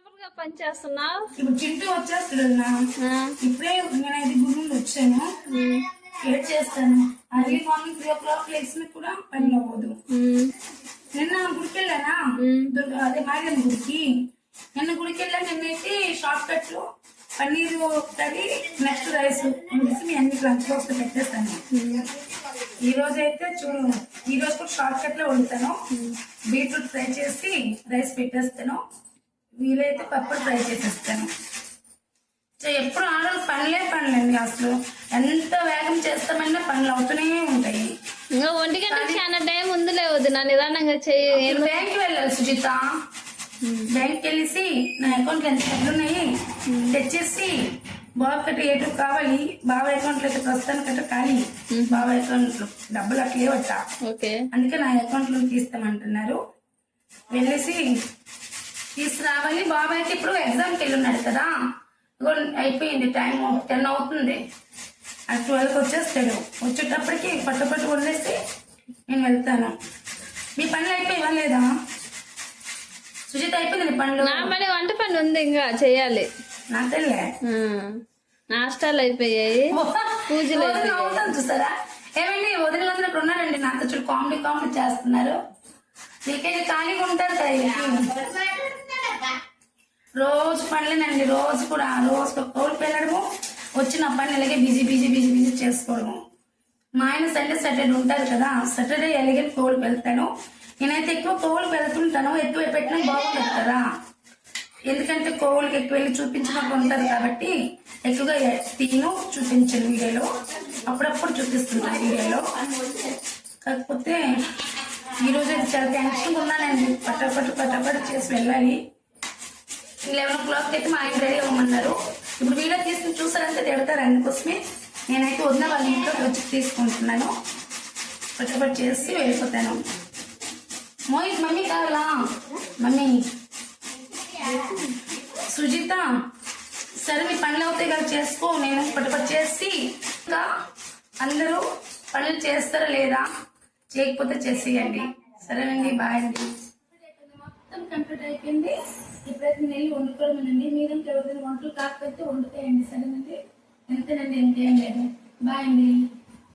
గాబరగా పని చేస్తున్నావు ఇప్పుడు చింటూ వచ్చేస్తాడు ఇప్పుడే నేనైతే గుడి నుండి వచ్చాను ఏడ్ చేస్తాను? Early morning three o'clock లేచిన కూడా పని అవ్వదు నిన్న గుడికి వెళ్ళానా దుర్గా అదే మారియమ్మ గుడికి. నిన్న గుడికి వెళ్ళా నిన్నైతే షార్ట్ కట్లో పన్నీర్ కర్రీ నెక్స్ట్ రైస్ వండేసి మీ అన్ని లంచ్ బాక్స్ పెట్టేస్తాను. ఈ రోజు అయితే చూడు ఈ రోజు కూడా షార్ట్ కట్లో వండుతాను బీట్రూట్ ఫ్రై చేసి రైస్ పెట్టేస్తాను. వీలైతే పప్పు ఫ్రై చేసేస్తాను. సో ఎప్పుడు ఆడలు పనులే పనులండి అసలు. ఎంత వేగం చేస్తామన్నా పనులు అవుతూనే ఉంటాయి. ఇంకా ఒంటి గంటకి చాలా టైం ఉందిలే వద్దు నా నిదానంగా నేను బ్యాంక్ వెళ్ళాలి సుజిత. బ్యాంక్ వెళ్ళేసి నా అకౌంట్ ఎంత డబ్బులు ఉన్నాయి తెచ్చేసి బాబు కట్టి ఏటు కావాలి బాబా అకౌంట్లో ప్రస్తుతానికి కట్ట ఖాళీ. బాబా అకౌంట్లో డబ్బులు అట్లే వచ్చా ఓకే. అందుకే నా అకౌంట్లో తీస్తామంటున్నారు. వెళ్ళేసి తీసుకురావాలి బాబాయ్కి ఇప్పుడు ఎగ్జామ్కి వెళ్ళి ఉన్నాడు కదా. అయిపోయింది టైం టెన్ అవుతుంది. ఆ ట్వెల్వ్కి వచ్చేస్తాడు. వచ్చేటప్పటికి పట్టు పట్టు వదిలేసి నేను వెళ్తాను. మీ పనులు అయిపోయి లేదా? సుజిత అయిపోయింది పనులు? నా పని వంట పని ఉంది ఇంకా తెల్లే? ఆ, నాష్టాలు అయిపోయాయి. పూజలు అవుతాను చూసారా? ఏమండి వదిలినందరూ ఇక్కడ ఉన్నారండి నాతో చూడు కామెడీ కామెడీ చేస్తున్నారు. నీకైతే ఖాళీగా ఉంటారు కదా. రోజు పనులేనండి రోజు కూడా రోజు కోల్ వెళ్ళడము వచ్చిన పని అలాగే బిజీ బిజీ బిజీ బిజీ చేసుకోవడము. మా ఆయన సండే సాటర్డే ఉంటారు కదా సాటర్డే ఎలాగే కోల్ వెళ్తాను నేనైతే ఎక్కువ కోళ్ళు వెళ్తుంటాను ఎక్కువ పెట్టినా బాగుంటుంది కదా. ఎందుకంటే కోవులకి ఎక్కువ వెళ్ళి చూపించినప్పుడు ఉంటుంది కాబట్టి ఎక్కువగా తిను చూపించాను వీడియోలో. అప్పుడప్పుడు చూపిస్తున్నాను వీడియోలో. కాకపోతే ఈరోజు చాలా టెన్షన్ ఉన్నానండి. పట్టపట్టు పట్టపట్టు చేసి వెళ్ళాలి. లెవెన్ ఓ క్లాక్ అయితే మా ఆయన రెడీ అవ్వమన్నారు ఇప్పుడు వీడియో తీసుకుని చూసారంటే తిడతారు అందుకోసమే నేనైతే వదిన వాళ్ళ ఇంట్లో వచ్చి తీసుకుంటున్నాను. పట్టపట్టు చేసి వెళ్ళిపోతాను. మోహిత్ మమ్మీ కావాలా? మమ్మీ. సుజిత సరే మీ పనులు అవుతాయి కదా చేసుకో. నేను పట్టుపట్టు చేసి ఇంకా అందరూ పనులు చేస్తారా లేదా? చేయకపోతే చేసేయండి. సరేనండి బాయ్ అండి. మొత్తం కంప్లీట్ అయిపోయింది. ఇప్పుడైతే నెయ్యి వెళ్ళి వండుకోవడమేనండి. మీరంతా ఎవరైనా వంటలు కాకపోతే వండుతాయండి. సరేనండి? అంతేనండి ఇంకేం లేదు. బాయ్ అండి.